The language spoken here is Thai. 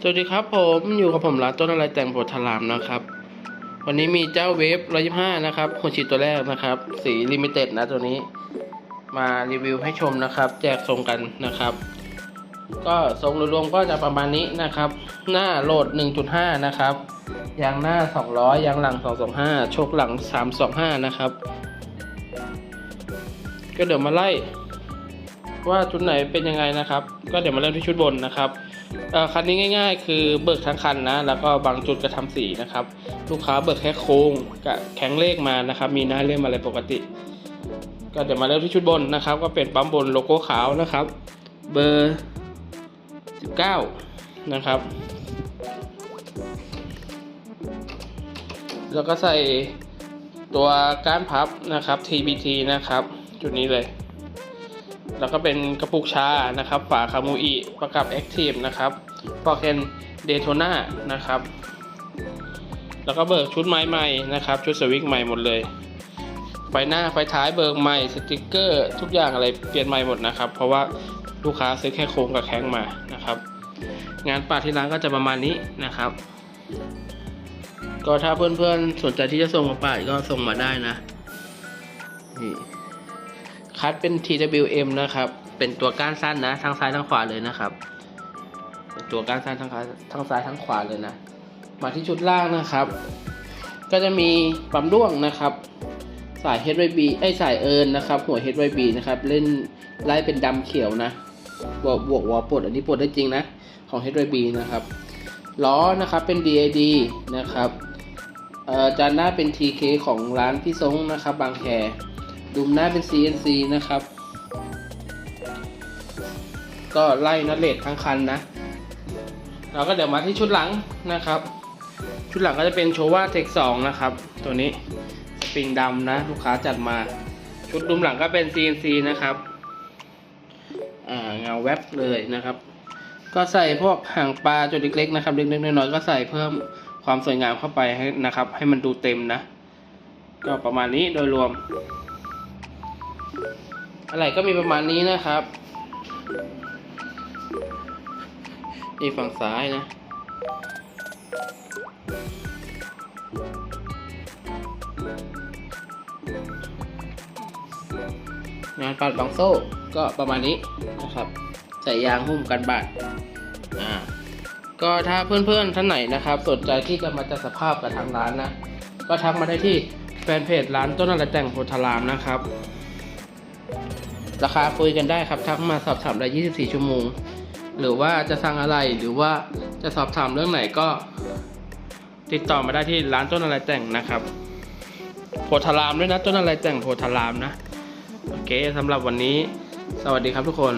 สวัสดีครับผมอยู่กับผมร้านต้นอะไรแต่งโพธารามนะครับ วันนี้มีเจ้าเวฟ125นะครับหัวฉีดตัวแรกนะครับ สีลิมิเต็ดนะตัวนี้ มารีวิวให้ชมนะครับ แจกทรงกันนะครับ ก็ทรงโดยรวมก็จะประมาณนี้นะครับ หน้าโหลด 1.5 นะครับยางหน้า 200ยางหลัง 225โชคหลัง 325 นะครับ ก็เดี๋ยวมาไล่ ว่าชุดไหนเป็นยังไงนะครับ ก็เดี๋ยวมาเริ่มที่ชุดบนนะครับคันนี้ง่าย ๆ คือเบิกทั้งคันนะ แล้วก็บางจุดกระทำสีนะครับ ลูกค้าเบิกแค่โครงกับแข็งเลขมานะครับ มีหน้าเล่มอะไรปกติ ก็เดี๋ยวมาเริ่มที่ชุดบนนะครับ ก็เป็นปั๊มบนโลโก้ขาวนะครับ เบอร์ 19 นะครับ แล้วก็ใส่ตัวก้านพับนะครับ TBT นะครับ จุดนี้เลย แล้วก็เป็นกระปุกชานะครับ ฝาคามูอิประกับ Active นะครับปอกเคนเดโทนานะครับ แล้วก็เบิกชุดไม้ใหม่นะครับ ชุดสวิกใหม่หมดเลยไฟหน้าไฟท้ายเบิกใหม่สติกเกอร์ ทุกอย่างอะไรเปลี่ยนใหม่หมดนะครับ เพราะว่าลูกค้าซื้อแค่โครงกับแข้งมานะครับ งานปาดที่ร้านก็จะประมาณนี้นะครับ ก็ถ้าเพื่อนๆสนใจที่จะส่งมาปาดก็ส่งมาได้นะนี่ คัดเป็น TWM นะครับ เป็นตัวก้านสั้นนะ ทั้งซ้ายทั้งขวาเลยนะครับ เป็นตัวก้านสั้นทั้งซ้ายทั้งซ้ายทั้งขวาเลยนะ มาที่ชุดล่างนะครับ ก็จะมีปั๊มด้วงนะครับ สาย HYB ไอสายเอินนะครับ หัว HYB นะครับ เล่นไล่เป็นดำเขียวนะ บวกบวกวอลปลดอันนี้ปลดได้จริงนะ ของ HYB นะครับ ล้อนะครับเป็น DAD นะครับจานหน้าเป็น TK ของร้านพี่ซงนะครับ บางแค ดุมหน้าเป็น CNC นะครับ ก็ไล่นัดเลททั้งคันนะ เราก็เดี๋ยวมาที่ชุดหลังนะครับ ชุดหลังก็จะเป็นโชว่าเทค2นะครับ ตัวนี้สปริงดำนะ ลูกค้าจัดมา ชุดดุมหลังก็เป็น CNC นะครับอ่าเงาแวบเลยนะครับ ก็ใส่พวกหางปลาจุดเล็กๆนะครับเล็กๆน้อยๆก็ใส่เพิ่มความสวยงามเข้าไปให้นะครับ ให้มันดูเต็มนะ ก็ประมาณนี้โดยรวม อะไรก็มีประมาณนี้นะครับ นี่ฝั่งซ้ายนะ งานปัดบางโซ่ก็ประมาณนี้นะครับ ใส่ยางหุ้มกันบาดอ่าก็ถ้าเพื่อนๆท่านไหนนะครับ สนใจที่จะมาจัดสภาพกับทางร้านนะ ก็ทักมาได้ที่แฟนเพจร้านต้นอะไรแต่งโพธารามนะครับ ราคาคุยกันได้ครับทักมาสอบถามได้ 24 ชั่วโมง หรือว่าจะสั่งอะไรหรือว่าจะสอบถามเรื่องไหนก็ ติดต่อมาได้ที่ร้านต้นอะไรแต่งนะครับ โพธารามด้วยนะต้นอะไรแต่งโพธารามนะ โอเคสำหรับวันนี้ สวัสดีครับทุกคน